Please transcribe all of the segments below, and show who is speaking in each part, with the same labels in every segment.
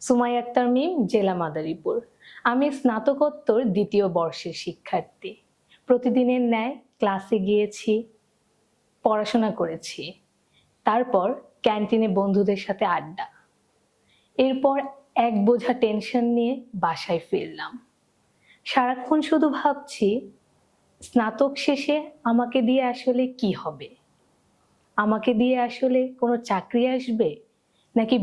Speaker 1: সুমাই আক্তার মিম, জেলা মাদারীপুর। আমি স্নাতকোত্তর দ্বিতীয় বর্ষের শিক্ষার্থী। প্রতিদিনের ন্যায় ক্লাসে গিয়েছি, পড়াশোনা করেছি। তারপর ক্যান্টিনে বন্ধুদের সাথে আড্ডা। এরপর এক বোঝা টেনশন নিয়ে বাসায় ফিরলাম। সারাক্ষণ শুধু ভাবছি, স্নাতক শেষে আমাকে দিয়ে আসলে কি হবে? আমাকে দিয়ে আসলে কোনো চাকরি আসবে? নাকি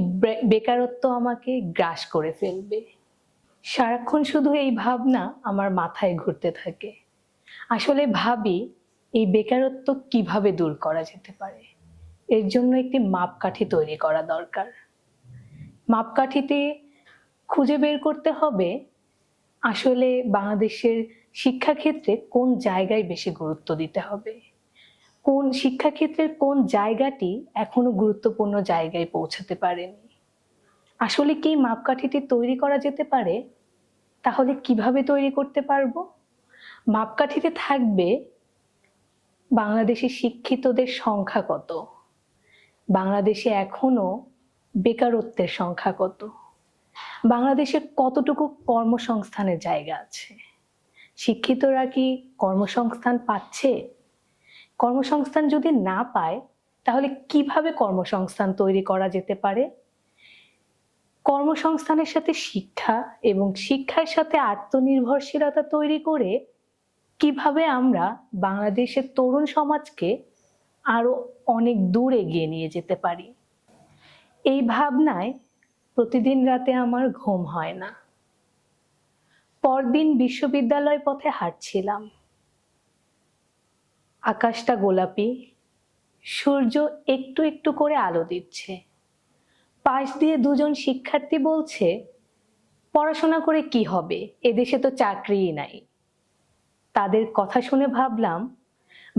Speaker 1: বেকারত্ব আমাকে গ্রাস করে ফেলবে? সারাক্ষণ শুধু এই ভাবনা আমার মাথায় ঘুরতে থাকে। আসলে ভাবি, এই বেকারত্ব কীভাবে দূর করা যেতে পারে? এর জন্য একটি মাপকাঠি তৈরি করা দরকার। মাপকাঠিতে খুঁজে বের করতে হবে, আসলে বাংলাদেশের শিক্ষাক্ষেত্রে কোন জায়গায় বেশি গুরুত্ব দিতে হবে? কোন শিক্ষাক্ষেত্রের কোন জায়গাটি এখনও গুরুত্বপূর্ণ জায়গায় পৌঁছাতে পারেনি? আসলে কি মাপকাঠিটি তৈরি করা যেতে পারে? তাহলে কীভাবে তৈরি করতে পারব? মাপকাঠিতে থাকবে বাংলাদেশের শিক্ষিতদের সংখ্যা কত? বাংলাদেশে এখনও বেকারত্বের সংখ্যা কত? বাংলাদেশে কতটুকু কর্মসংস্থানের জায়গা আছে? শিক্ষিতরা কি কর্মসংস্থান পাচ্ছে? কর্মসংস্থান যদি না পায়, তাহলে কীভাবে কর্মসংস্থান তৈরি করা যেতে পারে? কর্মসংস্থানের সাথে শিক্ষা এবং শিক্ষার সাথে আত্মনির্ভরশীলতা তৈরি করে কীভাবে আমরা বাংলাদেশের তরুণ সমাজকে আরও অনেক দূর এগিয়ে নিয়ে যেতে পারি? এই ভাবনায় প্রতিদিন রাতে আমার ঘুম হয় না। পরদিন বিশ্ববিদ্যালয় পথে হাঁটছিলাম। আকাশটা গোলাপি, সূর্য একটু একটু করে আলো দিচ্ছে। পাশ দিয়ে দুজন শিক্ষার্থী বলছে, পড়াশোনা করে কি হবে? এদেশে তো চাকরিই নাই। তাদের কথা শুনে ভাবলাম,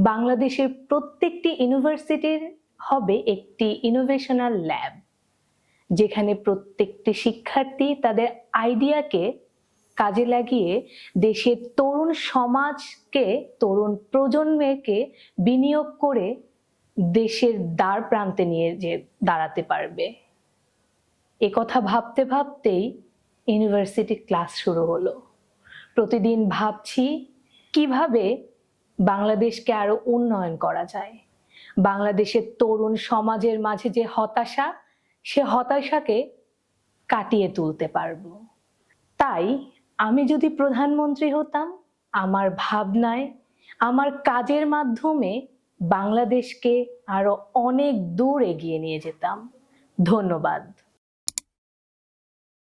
Speaker 1: বাংলাদেশের প্রত্যেকটি ইউনিভার্সিটির হবে একটি ইনোভেশনাল ল্যাব যেখানে প্রত্যেকটি শিক্ষার্থী তাদের আইডিয়াকে কাজে লাগিয়ে দেশের তরুণ সমাজকে, তরুণ প্রজন্মকে বিনিয়োগ করে দেশের দ্বার প্রান্তে নিয়ে যে দাঁড়াতে পারবে। এ কথা ভাবতে ভাবতেই ইউনিভার্সিটি ক্লাস শুরু হলো। প্রতিদিন ভাবছি কীভাবে বাংলাদেশকে আরও উন্নয়ন করা যায়। বাংলাদেশের তরুণ সমাজের মাঝে যে হতাশা, সে হতাশাকে কাটিয়ে তুলতে পারব। তাই আমি যদি প্রধানমন্ত্রী হতাম, আমার ভাবনায়, আমার কাজের মাধ্যমে বাংলাদেশকে আরও অনেক দূর এগিয়ে নিয়ে যেতাম। ধন্যবাদ।